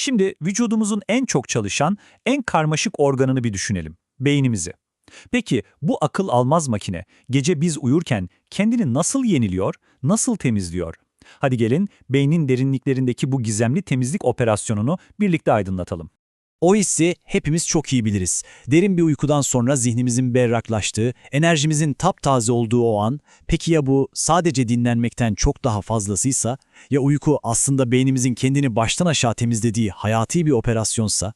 Şimdi vücudumuzun en çok çalışan, en karmaşık organını bir düşünelim. Beynimizi. Peki bu akıl almaz makine gece biz uyurken kendini nasıl yeniliyor, nasıl temizliyor? Hadi gelin beynin derinliklerindeki bu gizemli temizlik operasyonunu birlikte aydınlatalım. O hissi hepimiz çok iyi biliriz. Derin bir uykudan sonra zihnimizin berraklaştığı, enerjimizin taptaze olduğu o an, peki ya bu sadece dinlenmekten çok daha fazlasıysa, ya uyku aslında beynimizin kendini baştan aşağı temizlediği hayati bir operasyonsa?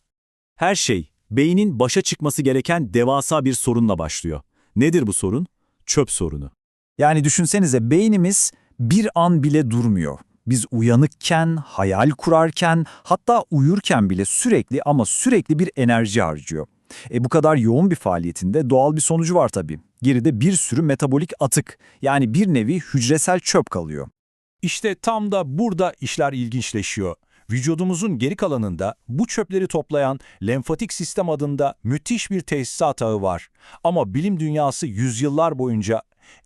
Her şey, beynin başa çıkması gereken devasa bir sorunla başlıyor. Nedir bu sorun? Çöp sorunu. Yani düşünsenize beynimiz bir an bile durmuyor. Biz uyanıkken, hayal kurarken, hatta uyurken bile sürekli ama sürekli bir enerji harcıyor. E bu kadar yoğun bir faaliyetinde doğal bir sonucu var tabii. Geride bir sürü metabolik atık, yani bir nevi hücresel çöp kalıyor. İşte tam da burada işler ilginçleşiyor. Vücudumuzun geri kalanında bu çöpleri toplayan lenfatik sistem adında müthiş bir tesisat ağı var. Ama bilim dünyası yüzyıllar boyunca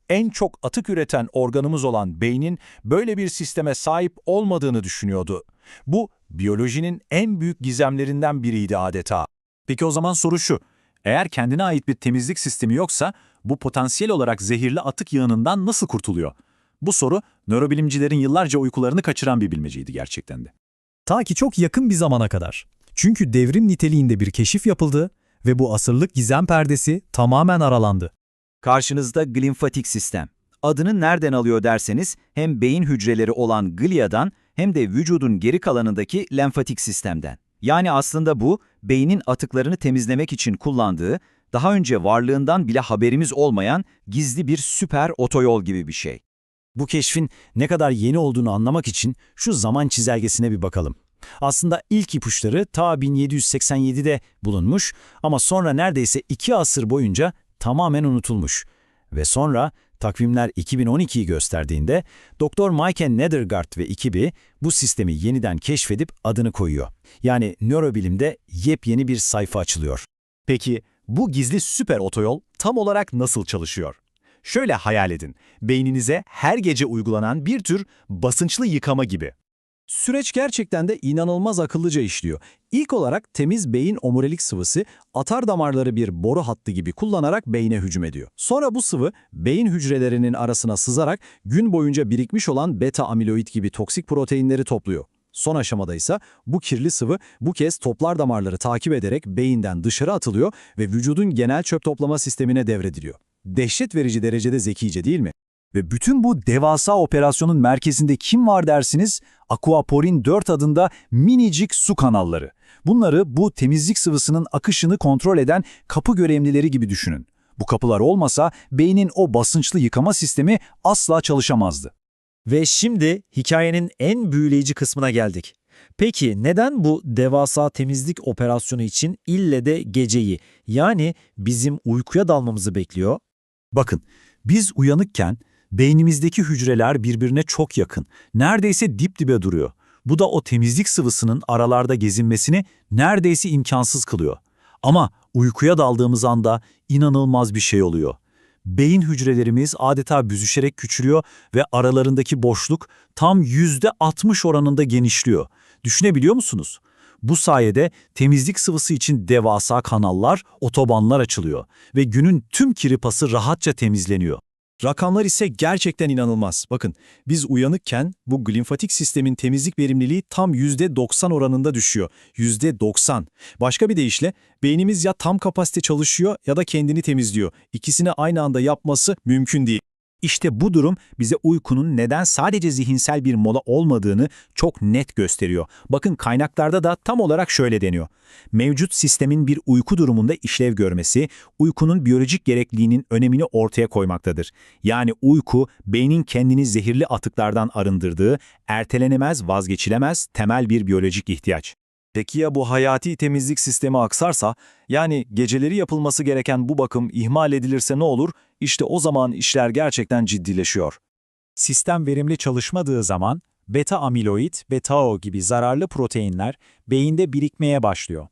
en çok atık üreten organımız olan beynin böyle bir sisteme sahip olmadığını düşünüyordu. Bu biyolojinin en büyük gizemlerinden biriydi adeta. Peki o zaman soru şu. Eğer kendine ait bir temizlik sistemi yoksa bu potansiyel olarak zehirli atık yığınından nasıl kurtuluyor? Bu soru nörobilimcilerin yıllarca uykularını kaçıran bir bilmeceydi gerçekten de. Ta ki çok yakın bir zamana kadar. Çünkü devrim niteliğinde bir keşif yapıldı ve bu asırlık gizem perdesi tamamen aralandı. Karşınızda glimfatik sistem. Adını nereden alıyor derseniz hem beyin hücreleri olan gliadan hem de vücudun geri kalanındaki lenfatik sistemden. Yani aslında bu beynin atıklarını temizlemek için kullandığı, daha önce varlığından bile haberimiz olmayan gizli bir süper otoyol gibi bir şey. Bu keşfin ne kadar yeni olduğunu anlamak için şu zaman çizelgesine bir bakalım. Aslında ilk ipuçları ta 1787'de bulunmuş ama sonra neredeyse iki asır boyunca tamamen unutulmuş. Ve sonra takvimler 2012'yi gösterdiğinde Dr. Mike Nethergaard ve ekibi bu sistemi yeniden keşfedip adını koyuyor. Yani nörobilimde yepyeni bir sayfa açılıyor. Peki bu gizli süper otoyol tam olarak nasıl çalışıyor? Şöyle hayal edin. Beyninize her gece uygulanan bir tür basınçlı yıkama gibi. Süreç gerçekten de inanılmaz akıllıca işliyor. İlk olarak temiz beyin omurilik sıvısı atar damarları bir boru hattı gibi kullanarak beyne hücum ediyor. Sonra bu sıvı beyin hücrelerinin arasına sızarak gün boyunca birikmiş olan beta amiloid gibi toksik proteinleri topluyor. Son aşamada ise bu kirli sıvı bu kez toplar damarları takip ederek beyinden dışarı atılıyor ve vücudun genel çöp toplama sistemine devrediliyor. Dehşet verici derecede zekice değil mi? Ve bütün bu devasa operasyonun merkezinde kim var dersiniz? Aquaporin 4 adında minicik su kanalları. Bunları bu temizlik sıvısının akışını kontrol eden kapı görevlileri gibi düşünün. Bu kapılar olmasa beynin o basınçlı yıkama sistemi asla çalışamazdı. Ve şimdi hikayenin en büyüleyici kısmına geldik. Peki neden bu devasa temizlik operasyonu için ille de geceyi yani bizim uykuya dalmamızı bekliyor? Bakın, biz uyanıkken beynimizdeki hücreler birbirine çok yakın, neredeyse dip dibe duruyor. Bu da o temizlik sıvısının aralarda gezinmesini neredeyse imkansız kılıyor. Ama uykuya daldığımız anda inanılmaz bir şey oluyor. Beyin hücrelerimiz adeta büzüşerek küçülüyor ve aralarındaki boşluk tam %60 oranında genişliyor. Düşünebiliyor musunuz? Bu sayede temizlik sıvısı için devasa kanallar, otobanlar açılıyor ve günün tüm kiri pası rahatça temizleniyor. Rakamlar ise gerçekten inanılmaz. Bakın, biz uyanıkken bu glimfatik sistemin temizlik verimliliği tam %90 oranında düşüyor. %90. Başka bir deyişle beynimiz ya tam kapasite çalışıyor ya da kendini temizliyor. İkisini aynı anda yapması mümkün değil. İşte bu durum bize uykunun neden sadece zihinsel bir mola olmadığını çok net gösteriyor. Bakın kaynaklarda da tam olarak şöyle deniyor. Mevcut sistemin bir uyku durumunda işlev görmesi, uykunun biyolojik gerekliliğinin önemini ortaya koymaktadır. Yani uyku, beynin kendini zehirli atıklardan arındırdığı, ertelenemez, vazgeçilemez temel bir biyolojik ihtiyaç. Peki ya bu hayati temizlik sistemi aksarsa, yani geceleri yapılması gereken bu bakım ihmal edilirse ne olur? İşte o zaman işler gerçekten ciddileşiyor. Sistem verimli çalışmadığı zaman beta amiloid ve tau gibi zararlı proteinler beyinde birikmeye başlıyor.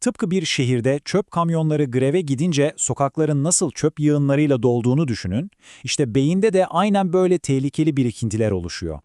Tıpkı bir şehirde çöp kamyonları greve gidince sokakların nasıl çöp yığınlarıyla dolduğunu düşünün, işte beyinde de aynen böyle tehlikeli birikintiler oluşuyor.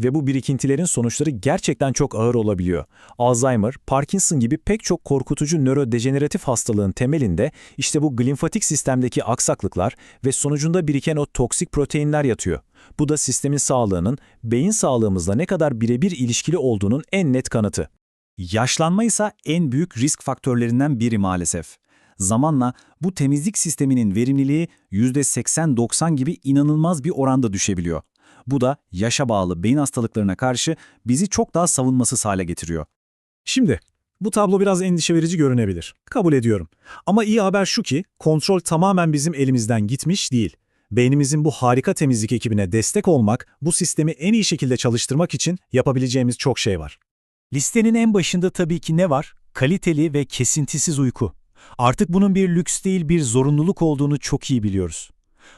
Ve bu birikintilerin sonuçları gerçekten çok ağır olabiliyor. Alzheimer, Parkinson gibi pek çok korkutucu nörodejeneratif hastalığın temelinde işte bu glimfatik sistemdeki aksaklıklar ve sonucunda biriken o toksik proteinler yatıyor. Bu da sistemin sağlığının beyin sağlığımızla ne kadar birebir ilişkili olduğunun en net kanıtı. Yaşlanma ise en büyük risk faktörlerinden biri maalesef. Zamanla bu temizlik sisteminin verimliliği %80-90 gibi inanılmaz bir oranda düşebiliyor. Bu da yaşa bağlı beyin hastalıklarına karşı bizi çok daha savunmasız hale getiriyor. Şimdi, bu tablo biraz endişe verici görünebilir. Kabul ediyorum. Ama iyi haber şu ki, kontrol tamamen bizim elimizden gitmiş değil. Beynimizin bu harika temizlik ekibine destek olmak, bu sistemi en iyi şekilde çalıştırmak için yapabileceğimiz çok şey var. Listenin en başında tabii ki ne var? Kaliteli ve kesintisiz uyku. Artık bunun bir lüks değil bir zorunluluk olduğunu çok iyi biliyoruz.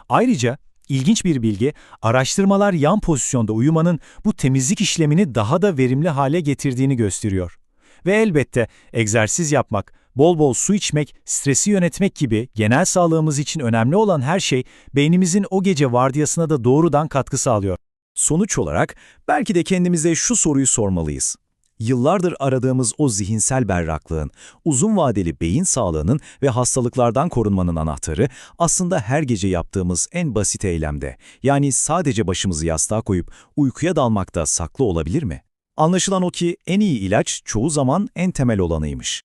Ayrıca ilginç bir bilgi, araştırmalar yan pozisyonda uyumanın bu temizlik işlemini daha da verimli hale getirdiğini gösteriyor. Ve elbette egzersiz yapmak, bol bol su içmek, stresi yönetmek gibi genel sağlığımız için önemli olan her şey beynimizin o gece vardiyasına da doğrudan katkı sağlıyor. Sonuç olarak belki de kendimize şu soruyu sormalıyız. Yıllardır aradığımız o zihinsel berraklığın, uzun vadeli beyin sağlığının ve hastalıklardan korunmanın anahtarı aslında her gece yaptığımız en basit eylemde, yani sadece başımızı yastığa koyup uykuya dalmakta saklı olabilir mi? Anlaşılan o ki en iyi ilaç çoğu zaman en temel olanıymış.